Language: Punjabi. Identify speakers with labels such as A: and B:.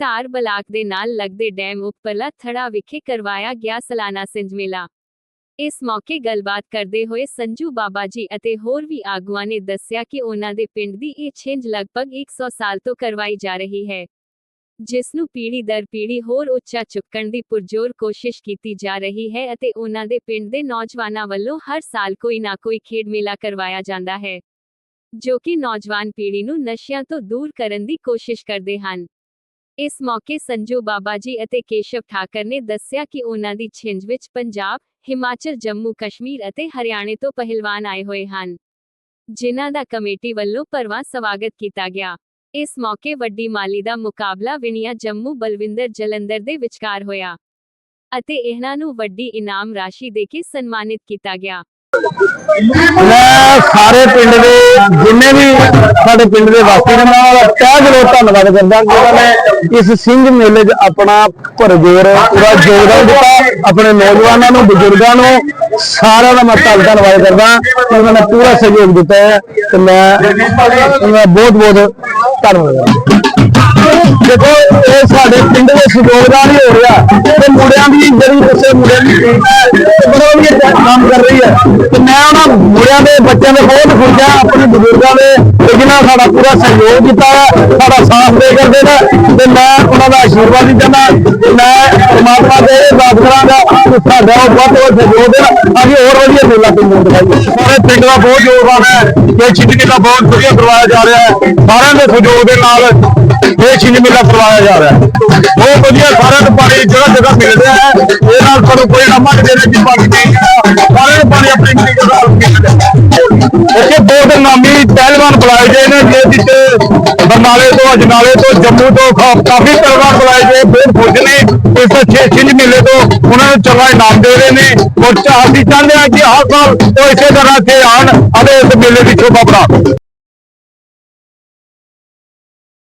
A: ਧਾਰ ਬਲਾਕ ਦੇ ਨਾਲ ਲੱਗਦੇ ਡੈਮ ਉੱਪਰਲਾ ਥੜਾ ਵਿਖੇ ਕਰਵਾਇਆ ਗਿਆ ਸਲਾਨਾ ਸਿੰਜ ਮੇਲਾ। ਇਸ ਮੌਕੇ ਗੱਲਬਾਤ ਕਰਦੇ ਹੋਏ ਸੰਜੂ ਬਾਬਾ ਜੀ ਅਤੇ ਹੋਰ ਵੀ ਆਗੂਆਂ ਨੇ ਦੱਸਿਆ ਕਿ ਉਹਨਾਂ ਦੇ ਪਿੰਡ ਦੀ ਇਹ ਛਿੰਝ ਲਗਭਗ 100 ਸਾਲ ਤੋਂ ਕਰਵਾਈ ਜਾ ਰਹੀ ਹੈ। ਜਿਸ ਨੂੰ ਪੀੜੀ ਦਰ ਪੀੜ੍ਹੀ ਹੋਰ ਉੱਚਾ ਚੁੱਕਣ ਦੀ ਪੁਰਜੋਰ ਕੋਸ਼ਿਸ਼ ਕੀਤੀ ਜਾ ਰਹੀ ਹੈ ਅਤੇ ਉਹਨਾਂ ਦੇ ਪਿੰਡ ਦੇ ਨੌਜਵਾਨਾਂ ਵੱਲੋਂ ਹਰ ਸਾਲ ਕੋਈ ਨਾ ਕੋਈ ਖੇਡ ਮੇਲਾ ਕਰਵਾਇਆ ਜਾਂਦਾ ਹੈ, ਜੋ ਕਿ ਨੌਜਵਾਨ ਪੀੜ੍ਹੀ ਨੂੰ ਨਸ਼ਿਆਂ ਤੋਂ ਦੂਰ ਕਰਨ ਦੀ ਕੋਸ਼ਿਸ਼ ਕਰਦੇ ਹਨ। ਇਸ ਮੌਕੇ ਸੰਜੂ ਬਾਬਾ ਜੀ ਅਤੇ ਕੇਸ਼ਵ ਠਾਕਰ ਨੇ ਦੱਸਿਆ ਕਿ ਉਹਨਾਂ ਦੀ ਛਿੰਝ ਵਿੱਚ ਪੰਜਾਬ, ਹਿਮਾਚਲ, ਜੰਮੂ, ਕਸ਼ਮੀਰ ਅਤੇ ਹਰਿਆਣੇ ਤੋਂ ਪਹਿਲਵਾਨ ਆਏ ਹੋਏ ਹਨ, ਜਿਨ੍ਹਾਂ ਦਾ ਕਮੇਟੀ ਵੱਲੋਂ ਭਰਵਾਂ ਸਵਾਗਤ ਕੀਤਾ ਗਿਆ। ਇਸ ਮੌਕੇ ਵੱਡੀ ਮਾਲੀ ਦਾ ਮੁਕਾਬਲਾ ਵਿਣੀਆ ਜੰਮੂ ਬਲਵਿੰਦਰ ਜਲੰਧਰ ਦੇ ਵਿਚਕਾਰ ਹੋਇਆ ਅਤੇ ਇਹਨਾਂ ਨੂੰ ਵੱਡੀ ਇਨਾਮ ਰਾਸ਼ੀ ਦੇ ਕੇ ਸਨਮਾਨਿਤ ਕੀਤਾ ਗਿਆ।
B: ਮੈਂ ਸਾਰੇ ਪਿੰਡ ਦੇ, ਜਿੰਨੇ ਵੀ ਸਾਡੇ ਪਿੰਡ ਦੇ ਵਾਸੀ ਨੇ, ਮੈਂ ਉਹਦਾ ਤਹਿ ਦਿਲੋਂ ਧੰਨਵਾਦ ਕਰਦਾ ਕਿ ਨੇ ਇਸ ਸਿੰਘ ਮੇਲੇ 'ਚ ਆਪਣਾ ਭਰਜੋਰ ਪੂਰਾ ਯੋਗਦਾਨ ਦਿੱਤਾ। ਆਪਣੇ ਨੌਜਵਾਨਾਂ ਨੂੰ, ਬਜ਼ੁਰਗਾਂ ਨੂੰ ਸਾਰਿਆਂ ਦਾ ਮੈਂ ਧੰਨ ਧੰਨਵਾਦ ਕਰਦਾ ਕਿ ਉਹਨਾਂ ਨੇ ਪੂਰਾ ਸਹਿਯੋਗ ਦਿੱਤਾ ਹੈ ਤੇ ਮੈਂ ਬਹੁਤ ਬਹੁਤ ਧੰਨਵਾਦ ਕਰਦਾ। ਦੇਖੋ, ਇਹ ਸਾਡੇ ਪਿੰਡ ਦੇ ਸਹਿਯੋਗ ਹੀ ਹੋ ਰਿਹਾ ਤੇ ਮੁੰਡਿਆਂ ਦੀ ਜਿਹੜੀ ਦੱਸੇ ਮੁੰਡਿਆਂ ਦੀ ਟੀਮ ਹੈ ਤੇ ਬੜਾ ਵਧੀਆ ਕੰਮ ਕਰ ਰਹੀ ਹੈ। ਤੇ ਮੈਂ ਉਹਨਾਂ ਮੁੰਡਿਆਂ ਦੇ ਬੱਚਿਆਂ ਦੇ ਬਹੁਤ ਖੁਸ਼ ਹਾਂ, ਆਪਣੇ ਬਜ਼ੁਰਗਾਂ ਦੇ, ਤੇ ਜਿਨ੍ਹਾਂ ਸਾਡਾ ਪੂਰਾ ਸਹਿਯੋਗ ਕੀਤਾ ਹੈ, ਸਾਡਾ ਸਾਥ ਦੇ ਕਰਦੇ ਨੇ ਤੇ ਮੈਂ ਉਹਨਾਂ ਦਾ ਆਸ਼ੀਰਵਾਦ ਵੀ ਦਿੰਦਾ। ਮੈਂ ਪਰਮਾਤਮਾ ਦੇ ਅਰਦਾਸ ਕਰਾਂਗਾ ਸਾਡਾ ਉਹ ਵੱਧ ਵੱਧ ਸਹਿਯੋਗ ਦੇਣ ਅਸੀਂ ਹੋਰ ਵਧੀਆ ਮੇਲਾ ਪਿੰਡ ਦਿਖਾਈਏ ਸਾਰੇ ਪਿੰਡ ਦਾ ਬਹੁਤ ਯੋਗਦਾਨ ਹੈ। ਇਹ ਛਿੰਝ ਮੇਲਾ ਬਹੁਤ ਵਧੀਆ ਕਰਵਾਇਆ ਜਾ ਰਿਹਾ ਹੈ। ਸਾਰਿਆਂ ਦੇ ਸਹਿਯੋਗ ਦੇ ਨਾਲ ਇਹ ਛਿੰਝ ਮੇਲਾ ਕਰਵਾਇਆ ਜਾ ਰਿਹਾ ਹੈ। ਬਹੁਤ ਵਧੀਆ, ਸਾਰਿਆਂ ਨੂੰ ਪਾਣੀ ਜਗ੍ਹਾ ਜਗ੍ਹਾ ਮਿਲ ਰਿਹਾ ਹੈ। ਇਹ ਨਾਲ ਸਾਨੂੰ ਕੋਈ ਨਾ ਮੰਗ ਦੇ ਵਿੱਚ ਪਾਣੀ ਨਹੀਂ ਸਾਰਿਆਂ ਨੂੰ ਪਾਣੀ ਆਪਣੀ ਮਿਲੀ ਜਗ੍ਹਾ ਮਿਲ ਰਿਹਾ ਇੱਥੇ ਬਹੁਤ ਨਾਮੀ ਪਹਿਲਵਾਨ ਬੁਲਾਏ ਗਏ ਨੇ ਜੇ ਜਿੱਤੇ ਬਰਨਾਲੇ ਤੋਂ, ਅਜਨਾਲੇ ਤੋਂ, ਜੰਮੂ ਤੋਂ ਕਾਫੀ ਪਹਿਲਵਾਨ ਬੁਲਾਏ ਗਏ ਬਹੁਤ ਖੁਸ਼ ਨੇ ਇਸ ਛੇ ਛਿੰਝ ਮੇਲੇ ਤੋਂ ਉਹਨਾਂ ਨੂੰ ਚੰਗਾ ਇਨਾਮ ਦੇ ਰਹੇ ਨੇ। ਔਰ ਅਸੀਂ ਚਾਹੁੰਦੇ ਹਾਂ ਕਿ ਹਰ ਸਾਲ ਉਹ ਇਸੇ ਤਰ੍ਹਾਂ ਇੱਥੇ ਆਉਣ ਅਤੇ ਇਸ ਮੇਲੇ ਦੀ ਸ਼ੋਭਾ ਬਣਾਉਣ